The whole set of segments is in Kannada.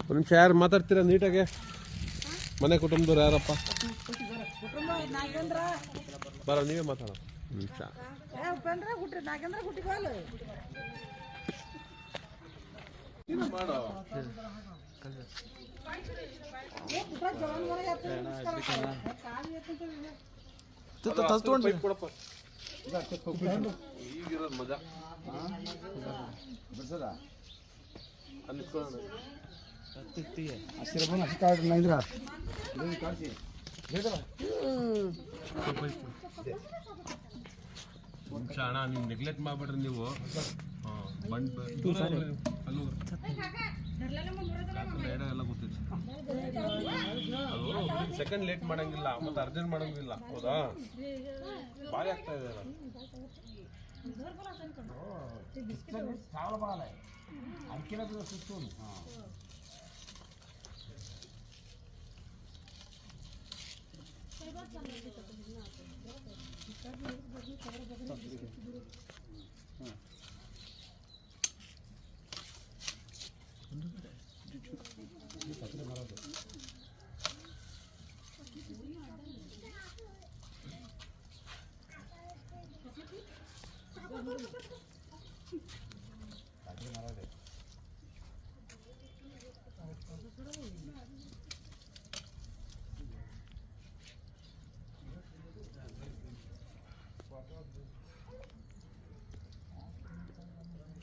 ಒಂದು ನಿಮಿಷ ಯಾರು ಮಾತಾಡ್ತೀರಾ ನೀಟಾಗೆ? ಮನೆ ಕುಟುಂಬದವ್ರು ಯಾರಪ್ಪ? ಬರ ನೀವೇ ಮಾತಾಡೋ. ನಿಮಿಷ ಏ ಈಗಿರೋದು ಮಜಾ ಅಣ್ಣ ನೀವು ನೆಗ್ಲೆಕ್ಟ್ ಮಾಡ್ಬೇಡ್ರಿ ನೀವು ಬಂಡ್ ಅಲ್ಲೂ ಎಲ್ಲ ಗೊತ್ತಿತ್ತು ಸೆಕೆಂಡ್ ಲೇಟ್ ಮಾಡಂಗಿಲ್ಲ ಮತ್ತೆ ಅರ್ಜೆಂಟ್ ಮಾಡಂಗಿಲ್ಲ ಹೌದಾ? ಭಾರಿ ಆಗ್ತಾ ಇದೆ ಅಲ್ಲ. ಚು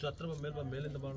ಹತ್ರ ಬಾ ಮೇಲೆ ಬಾ ಮೇಲಿಂದ ಬಾಣ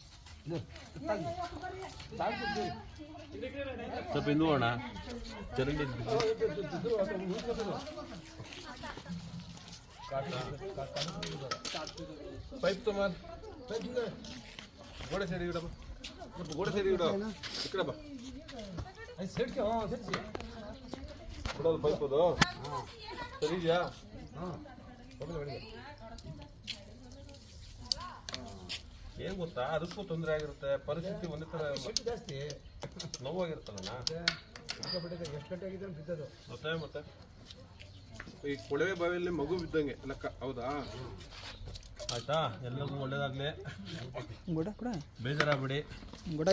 ಸ್ವಲ್ಪ ಹಿಂದೂ ಹೋಗೋಣ ಚರಂಡಿ ಪೈಪ್ ತೊಗೊಂಬ ಗೋಡೆ ಸೈಡ್ ಇಡಮ್ಮ ಗೋಡೆ ಸೈಡ್ ಇಡ. ಈ ಕಡೆ ಬಾ ಬಿಡೋದು ಪೈಪ್ ಅದು. ಸರಿ ಇದೆಯಾ? ಏನ್ ಗೊತ್ತಾ? ಅದಕ್ಕೂ ತೊಂದರೆ ಆಗಿರುತ್ತೆ. ಪರಿಸ್ಥಿತಿ ಒಂದೇ ತರ ಜಾಸ್ತಿ. ನೋವಾಗಿರುತ್ತಲ್ಲ ಎಷ್ಟು ಗಂಟೆ ಆಗಿದೆ ಬಿದ್ದದು. ಮತ್ತೆ ಮತ್ತೆ? ಈ ಕೊಳವೆ ಬಾವಿಯಲ್ಲಿ ಮಗು ಬಿದ್ದಂಗೆ. ಲೆಕ್ಕ ಹೌದಾ? ಆಯ್ತಾ? ಎಲ್ಲರಿಗೂ ಒಳ್ಳೇದಾಗ್ಲಿ. ಗುಡ ಕೂಡ? ಬೇಜಾರಾಗ್ಬಿಡಿ. ಗುಡ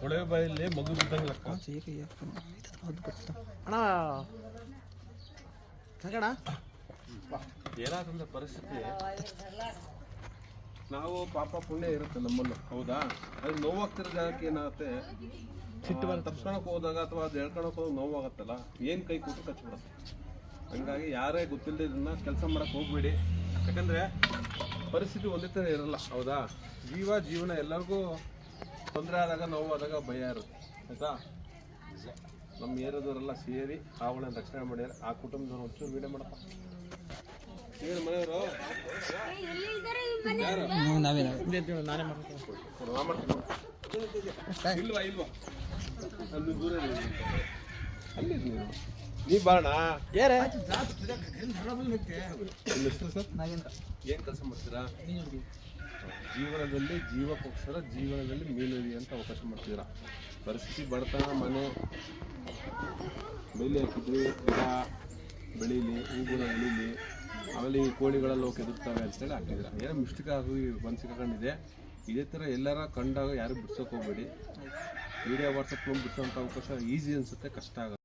ಕೊಳವೆ ಬಾವಿಯಲ್ಲಿ ಮಗು ಬಿದ್ದಂಗೆ ಲೆಕ್ಕ. ಅಣ್ಣ ಕಣ ಏನಾದಂದ್ರೆ ಪರಿಸ್ಥಿತಿ. ನಾವು. ಪಾಪ ಪುಣ್ಯ ಇರುತ್ತೆ ನಮ್ಮಲ್ಲೂ. ಹೌದಾ? ಅದು ನೋವಾಗ್ತಿರೋ ಜಾಗಕ್ಕೆ ಏನಾಗುತ್ತೆ? ಸಿಟ್ಟು ಬಂದು ತಪ್ಸ್ಕೊಳಕ್ ಹೋದಾಗ ಅಥವಾ ಅದು ಹೇಳ್ಕೊಳಕ್ ಹೋದಾಗ ನೋವಾಗತ್ತಲ್ಲ? ಏನ್ ಕೈ ಕೂತು ಕಚ್ಬಿಡುತ್ತೆ. ಹಂಗಾಗಿ ಯಾರೇ ಗೊತ್ತಿಲ್ಲದೆ ಇದನ್ನ ಕೆಲಸ ಮಾಡಕ್ ಹೋಗ್ಬೇಡಿ. ಯಾಕಂದ್ರೆ ಪರಿಸ್ಥಿತಿ ಒಂದೇ ಥರ ಇರಲ್ಲ. ಹೌದಾ? ಜೀವ ಜೀವನ ಎಲ್ಲರಿಗೂ ತೊಂದರೆ ಆದಾಗ ನೋವಾದಾಗ ಭಯ ಇರುತ್ತೆ. ಆಯ್ತಾ? ನಮ್ಮ ಏರಿಯಾದವರೆಲ್ಲ ಸೇರಿ ಆವಳನ್ನ ರಕ್ಷಣೆ ಮಾಡ್ಯಾರ ಆ ಕುಟುಂಬದವ್ರು ಒಂಚೂರು ವೀಡಿಯೋ ಮಾಡಪ್ಪ. ನಾವೇ ನಾನೇ. ಇಲ್ವಾ ಇಲ್ವಾ ಅಲ್ಲಿ ದೂರ. ಅಲ್ಲಿ ಇದೆ ನೀ ಬಾರಣ ಯಾರೇ ಏನು ಕೆಲಸ ಮಾಡ್ತೀರಾ ಜೀವನದಲ್ಲಿ ಜೀವಕ್ಕೋಸ್ಕರ ಜೀವನದಲ್ಲಿ ಮೀನುರಿ ಅಂತ ಅವಕಾಶ ಮಾಡ್ತೀರಾ ಪರಿಸ್ಥಿತಿ ಬಡತನ ಮನೆ ಮೇಲೆ ಹಾಕಿದ್ರಿ ಗಿಡ ಬೆಳೀಲಿ ಹೂಗುಣ ಬೆಳೀಲಿ ಆಮೇಲೆ ಈ ಕೋಳಿಗಳೆಲ್ಲ ಹೋಗಿ ಎದುರ್ತವೆ ಅಂತೇಳಿ ಹಾಕಿದ್ರೆ ಏನೋ ಮಿಸ್ಟೇಕ್ ಆಗಿ ಬಂದು ಸಿಕ್ಕೊಂಡಿದೆ ಇದೇ ಥರ ಎಲ್ಲರ ಕಂಡಾಗ ಯಾರು ಬಿಡ್ಸೋಕೆ ಹೋಗ್ಬೇಡಿ. ವಿಡಿಯೋ ವಾಟ್ಸಪ್ ಬಿಡಿಸೋಂಥ ಅವಕಾಶ ಈಸಿ ಅನಿಸುತ್ತೆ, ಕಷ್ಟ ಆಗುತ್ತೆ.